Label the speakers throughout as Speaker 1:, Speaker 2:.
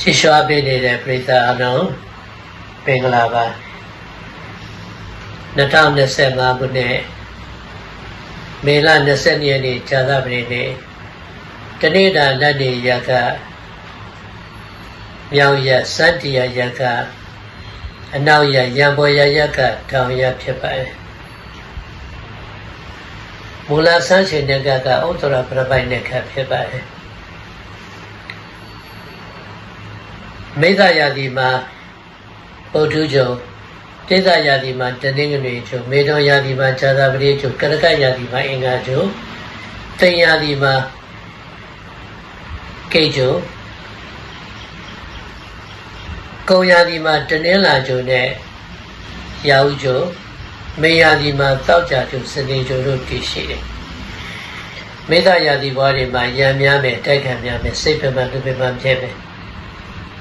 Speaker 1: ချစ်ရွှာပေးနေတဲ့ပရိသတ်အလုံးပင်္ဂလာပါ2025ခုနှစ်မေလ22ရက်နေ့ဇာသပတေးနေ့တနေ့တာလက်နေရကမြောင်ရစတ္တိယရကအနောက်ရရံပေါ်ရရကထောင်ရဖြစ်ပါတယ်မူလဆန်းရှင်တဲ့ကကဥတ္တရပြပိုင်တဲ့ခဖြစ်ပါတယ် မိသယာတိမှာပုထုဇုံတိသယာတိမှာတနင်္ဂနွေကျုံမေတော်ယာတိမှာဇာတာပတိကျုံကရကယာတိမှာအင်္ဂါကျုံတိယာတိမှာကေကျုံကုံယာတိမှာတနင်္လာကျုံနဲ့ရာဟုကျုံမေယာတိမှာတောက်ကြကျုံစနေကျုံတို့တည်ရှိတယ်မေတ္တာယာတိဘွားတွေမှာယံများမယ်တိုက်ခံများမယ်စိတ်ပင်ပန်းလူပင်ပန်းဖြစ်မယ်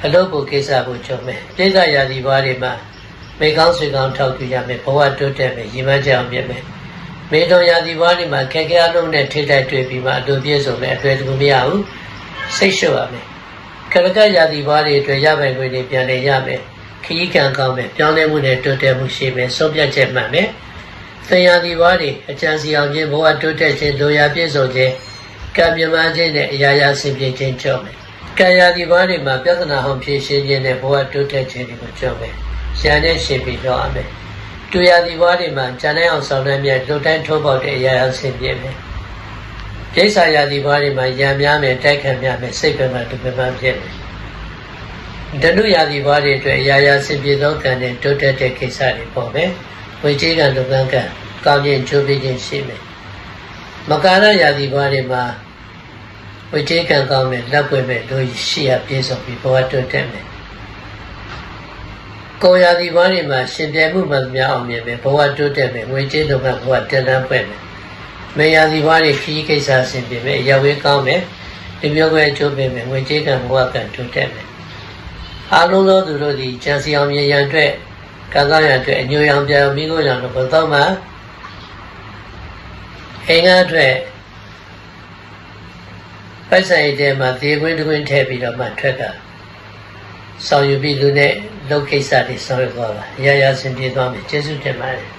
Speaker 1: အလုပ်ကိုကိစ္စကိုကြုံမယ်ပြိဿယာတိဘွားတွေမှာမေကောင်းဆွေကောင်းထောက်ပြရမယ်ဘဝတိုးတက်မယ်ရည်မှန်းချက်အောင်မြင်မယ်မေတော်ယာတိဘွားတွေမှာခက်ခဲအလုံးနဲ့ထိတိုက်တွေ့ပြီးမှအလိုပြည့်စုံမယ်အတွေ့အကြုံမရဘူးစိတ်လျှော့ရမယ်ခရကယာတိဘွားတွေအတွက်ရပိုင်ခွင့်တွေပြန်လည်ရမယ်ခရီးကံကောင်းမယ်ပြောင်းလဲမှုနဲ့တိုးတက်မှုရှိမယ်ဆုံးဖြတ်ချက်မှန်မယ်သင်္ယာတိဘွားတွေအကျံစီအောင်ခြင်းဘဝတိုးတက်ခြင်းလိုရာပြည့်စုံခြင်းကံမြမခြင်းနဲ့အရာရာဆင်ပြေခြင်းကြောင့်မယ် ကံယာတိဘွားတွေမှာပြဿနာဟောင်းဖြေရှင်းခြင်းနဲ့ဘဝတိုးတက်ခြင်းတွေကိုကြောင့်မယ်ရှာနဲ့ရှင်ပြီးတော့အမယ်တူယာတိဘွားတွေမှာဂျန်နိုင်အောင်ဆောင်ရွက်မြတ်လူတိုင်းထိုးပေါက်တဲ့အရာရာဆင်ပြေမယ်ဒိဋ္ဌာယာတိဘွားတွေမှာယံများမယ်တိုက်ခံများမယ်စိတ်ပင်ပန်းဒုပင်ပန်းဖြစ်မယ်ဒနုယာတိဘွားတွေအတွက်အရာရာဆင်ပြေသောကံနဲ့တိုးတက်တဲ့ကိစ္စတွေပေါ်မယ်ဝေကြီးကံလုပ်ငန်းကံကောင်းခြင်းချိုးပေးခြင်းရှိမယ်မကာရယာတိဘွားတွေမှာ ဝေကြီးကံကောင်းမယ်လက်ပွင့်မယ်လို့ရှိရပြေဆုံးပြီးဘဝတိုးတက်မယ်ကိုရာဒီဘွားတွေမှာရှင်ပြိုင်မှုမှများအောင်မြင်မယ်ဘဝတိုးတက်မယ်ငွေကြေးလုပ်ငန်းဘဝတန်တန်းပွင့်မယ်မေယာဒီဘွားတွေခီးကိစ္စဆင်ပြေမယ်ရဝေးကောင်းမယ်ဒီမျိုးပဲအကျိုးပေးမယ်ငွေကြေးကံဘဝကံတိုးတက်မယ်အားလုံးသောသူတို့သည်ကြံစီအောင်မြင်ရန်အတွက်ကံကောင်းရအတွက်အညိုရောင်ပြောင်မိကိုရောင်တို့ဘုသောမှာအင်္ဂါအတွက် ပိုက်ဆိုင်တဲ့မှာဒီကွင်းတကွင်းထည့်ပြီးတော့မှထွက်ကဆောင်ယူပြီးလူနဲ့လုပ်ကိစ္စတွေဆောင်ရွက်သွားပါရရဆင်ပြေသွားမယ်ကျေးဇူးတင်ပါတယ်